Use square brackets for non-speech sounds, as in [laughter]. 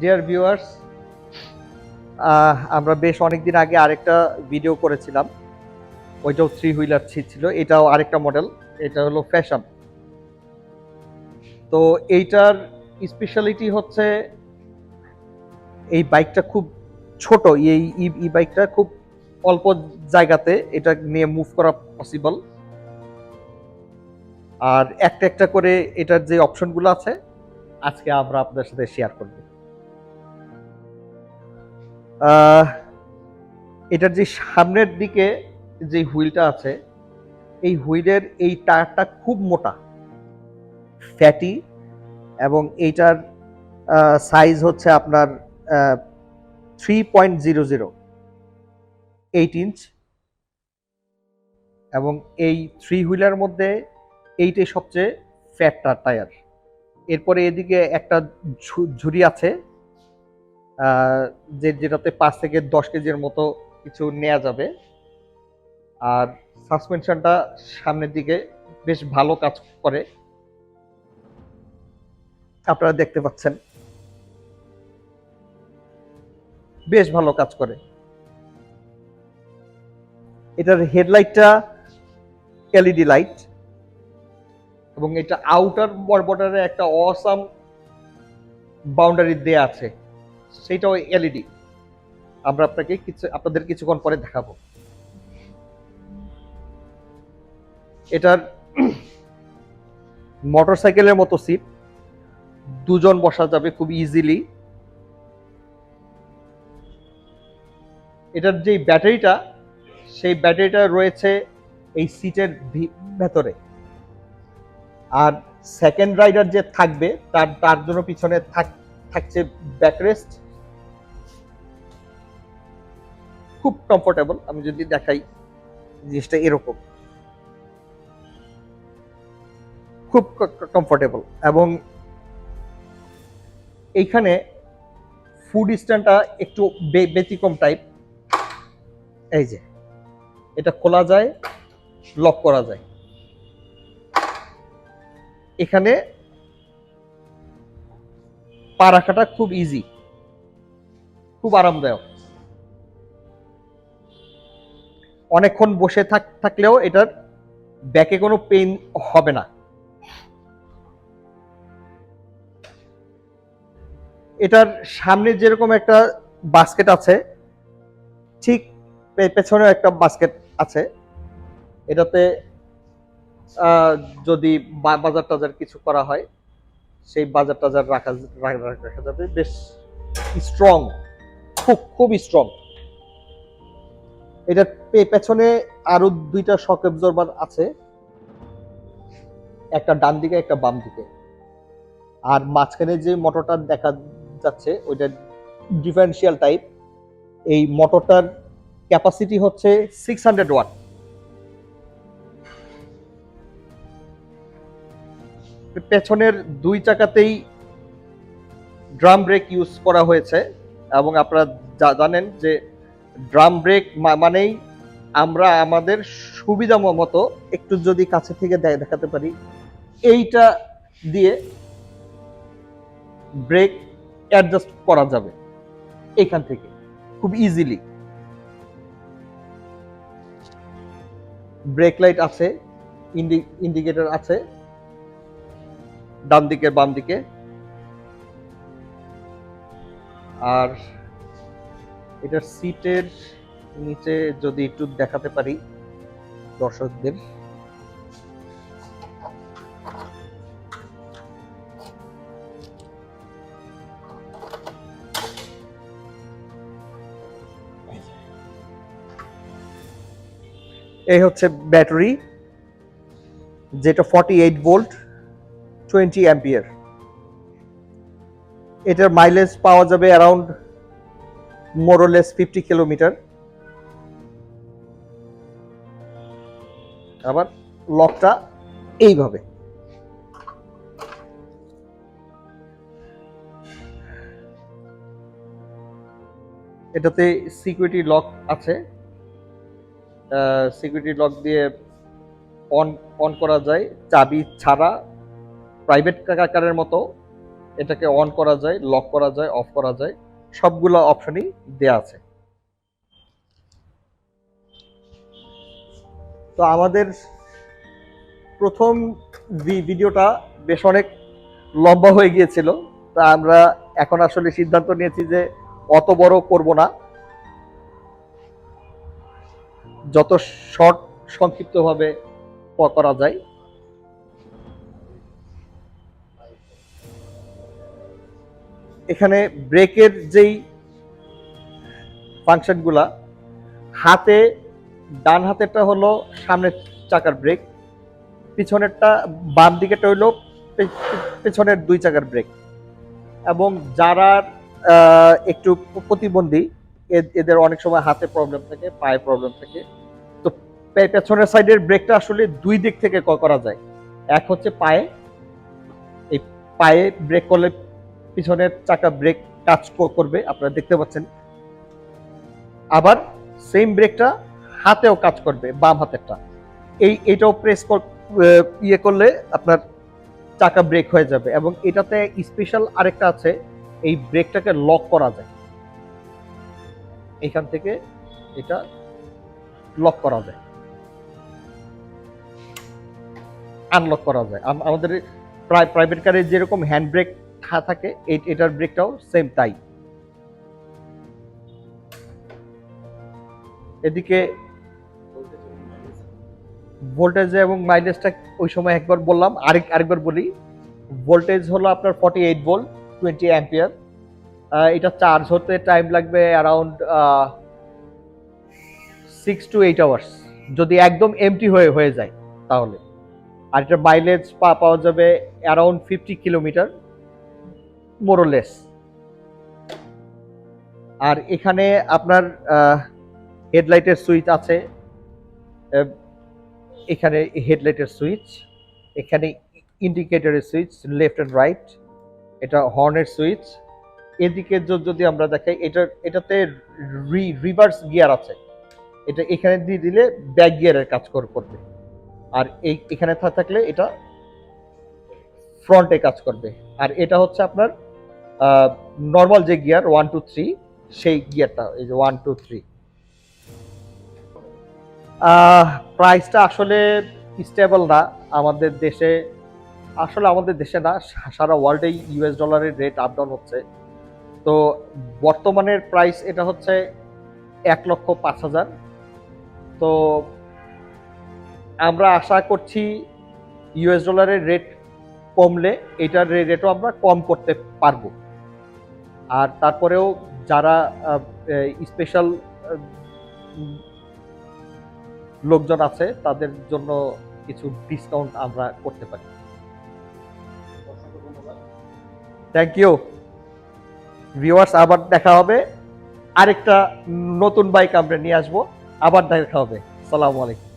Dear viewers আমরা বেশ অনেকদিন আগে আরেকটা ভিডিও করেছিলাম। ওইটাও থ্রি হুইলার ছিল। এটাও আরেকটা মডেল এটা হলো ফ্যাশন তো এইটার স্পেশালিটি হচ্ছে এই বাইকটা খুব ছোট। এই ই বাইকটা খুব অল্প জায়গাতে এটা নিয়ে মুভ করা পসিবল আর একটা একটা করে এটার যে অপশনগুলো আছে, আজকে আমরা আপনাদের সাথে শেয়ার করব। এটার যে সামনের দিকে যে হুইলটা আছে, এই হুইলের এই টায়ারটা খুব মোটা, ফ্যাটি, এবং এইটার সাইজ হচ্ছে আপনার three point zero zero eight inch এবং এই থ্রি হুইলার মধ্যে এইটাই সবচেয়ে ফ্যাটটা টায়ার এরপরে এদিকে একটা ঝুড়ি আছে যে যেটাতে পাঁচ থেকে দশ কেজির মতো কিছু নেওয়া যাবে। আর সাসপেনশনটা সামনের দিকে বেশ ভালো কাজ করে। আপনারা দেখতে পাচ্ছেন। বেশ ভালো কাজ করে। এটার হেডলাইটটা এলইডি লাইট এবং এটা আউটার বর্ডারে একটা অসাম বাউন্ডারি দেয়া আছে। সেটাও এলইডি আমরা আপনাকে কিছু, আপনাদের কিছুক্ষণ পরে দেখাবো। এটার [clears throat] মোটরসাইকেলের মতো সিট দুজন বসা যাবে খুব ইজিলি এটার যে ব্যাটারিটা, সেই ব্যাটারিটা রয়েছে এই সিটের ভেতরে। আর সেকেন্ড রাইডার যে থাকবে, তার তার জন্য পিছনে থাক- থাকছে ব্যাকরেস্ট খুব কমফোর্টেবল আমি যদি দেখাই জিনিসটা এরকম। খুব কমফোর্টেবল এবং এইখানে ফুড স্ট্যান্ডটা একটু ব্যতিক্রম টাইপ এই যে, এটা খোলা যায় লক করা যায়। এখানে পা রাখাটা খুব ইজি খুব আরামদায়ক। অনেকক্ষণ বসে থাক, থাকলেও এটার ব্যাকে কোনো পেইন হবে না। এটার সামনে যেরকম একটা বাস্কেট আছে, ঠিক পেছনেও একটা বাস্কেট আছে। এটাতে যদি বাজার টাজার কিছু করা হয় সেই বাজার টাজার রাখা রাখা যাবে, বেশ স্ট্রং খুব খুব স্ট্রং এটার পেছনে আরও দুইটা শক অ্যাবজর্বার আছে। একটা ডান দিকে, একটা বাম দিকে। আর মাঝখানে যে মোটরটা দেখা যাচ্ছে, ওইটা ডিফারেন্সিয়াল টাইপ এই মোটরটার ক্যাপাসিটি হচ্ছে সিক্স হান্ড্রেড ওয়াট পেছনের দুই চাকাতেই ড্রাম ব্রেক ইউজ করা হয়েছে এবং আপনারা জানেন যে ড্রাম ব্রেক মানেই আমরা আমাদের সুবিধা মতো একটু যদি কাছে থেকে দেখাতে পারি, এইটা দিয়ে ব্রেক অ্যাডজাস্ট করা যাবে এখান থেকে, খুব ইজিলি। ব্রেক লাইট আছে ইন্ডিকেটর আছে ডান দিকে, বাম দিকে। আর এটার সিটের নিচে যদি একটু দেখাতে পারি দর্শকদের। এই হচ্ছে ব্যাটারি, যেটা forty eight volt twenty ampere এটার মাইলেজ পাওয়া যাবে অ্যারাউন্ড মোরলেস ফিফটি কিলোমিটার আবার লকটা এইভাবে। এটাতে সিকিউরিটি লক আছে। সিকিউরিটি লক দিয়ে অন অন করা যায়। চাবি ছাড়া প্রাইভেট কারের মতো এটাকে অন করা যায় লক করা যায় অফ করা যায়, সবগুলো অপশনই দেয়া আছে। তো আমাদের প্রথম ভিডিওটা বেশ অনেক লম্বা হয়ে গিয়েছিল, তা আমরা এখন আসলে সিদ্ধান্ত নিয়েছি যে অত বড় করব না। যত শর্ট সংক্ষিপ্তভাবে করা যায়। এখানে ব্রেকের যেই ফাংশনগুলা, হাতে, ডান হাতেরটা হলো সামনের চাকার ব্রেক, পিছনেরটা বাম পে- পে- পেছনের দুই চাকার ব্রেক। এবং যারা একটু প্রতিবন্ধী এদের অনেক সময় হাতে প্রবলেম থাকে, পায়ে প্রবলেম থাকে। তো পেছনের সাইডের ব্রেকটা আসলে দুই দিক থেকে করা যায়। এক হচ্ছে পায়ে, এই পায়ে ব্রেক করলে পিছনের চাকা ব্রেক কাজ করবে, আপনারা দেখতে পাচ্ছেন। আবার সেম ব্রেকটা হাতেও কাজ করবে, বাম হাতেরটা। এই, এটাও প্রেস ইয়ে করলে আপনার চাকা ব্রেক হয়ে যাবে এবং এটাতে স্পেশাল আরেকটা আছে, এই ব্রেকটাকে লক করা যায়। এখান থেকে এটা লক করা যায়। আনলক করা যায়। আম- আমাদের প্রাইভেট কারে যেরকম হ্যান্ড ব্রেক থাকে এই- এটার ব্রেকটাও সেম তাই। এদিকে ভোল্টেজ এবং মাইলেজটা ওই সময় একবার বললাম, আরেক আরেকবার বলি। ভোল্টেজ হলো আপনার forty eight volt twenty ampere এটা চার্জ হতে টাইম লাগবে around six to eight hours যদি একদম এমটি হয়ে হয়ে যায়, তাহলে। আর এটা মাইলেজ পাওয়া যাবে around fifty kilometre more or less আর এখানে আপনার হেডলাইটের সুইচ আছে এখানে হেডলাইটের সুইচ এখানে ইন্ডিকেটরের সুইচ লেফট অ্যান্ড রাইট এটা হর্নের সুইচ এদিকে যদি আমরা দেখাই, এটা, এটাতে রি রিভার্স গিয়ার আছে, এটা এখানে দিয়ে দিলে ব্যাক গিয়ারের কাজ করবে, আর এই, এখানে থাকলে এটা ফ্রন্টে কাজ করবে, আর এটা হচ্ছে আপনার নর্মাল যে গিয়ার ওয়ান টু থ্রি সেই গিয়ারটা এই যে ওয়ান টু থ্রি প্রাইসটা আসলে স্টেবল না। আমাদের দেশে, আসলে আমাদের দেশে না, সারা ওয়ার্ল্ডে ইউএস ডলারের রেট আপ ডাউন হচ্ছে। তো বর্তমানের প্রাইস এটা হচ্ছে এক লক্ষ পাঁচ হাজার। তো আমরা আশা করছি ইউএস ডলারের রেট কমলে, এটার রেটও আমরা কম করতে পারব। আর তারপরেও যারা স্পেশাল লোকজন আছে, তাদের জন্য কিছু ডিসকাউন্ট আমরা করতে পারি। থ্যাংক ইউ ভিউয়ার্স আবার দেখা হবে। আরেকটা নতুন বাইক আমরা নিয়ে আসব। আবার দেখা হবে। সালামু আলাইকুম।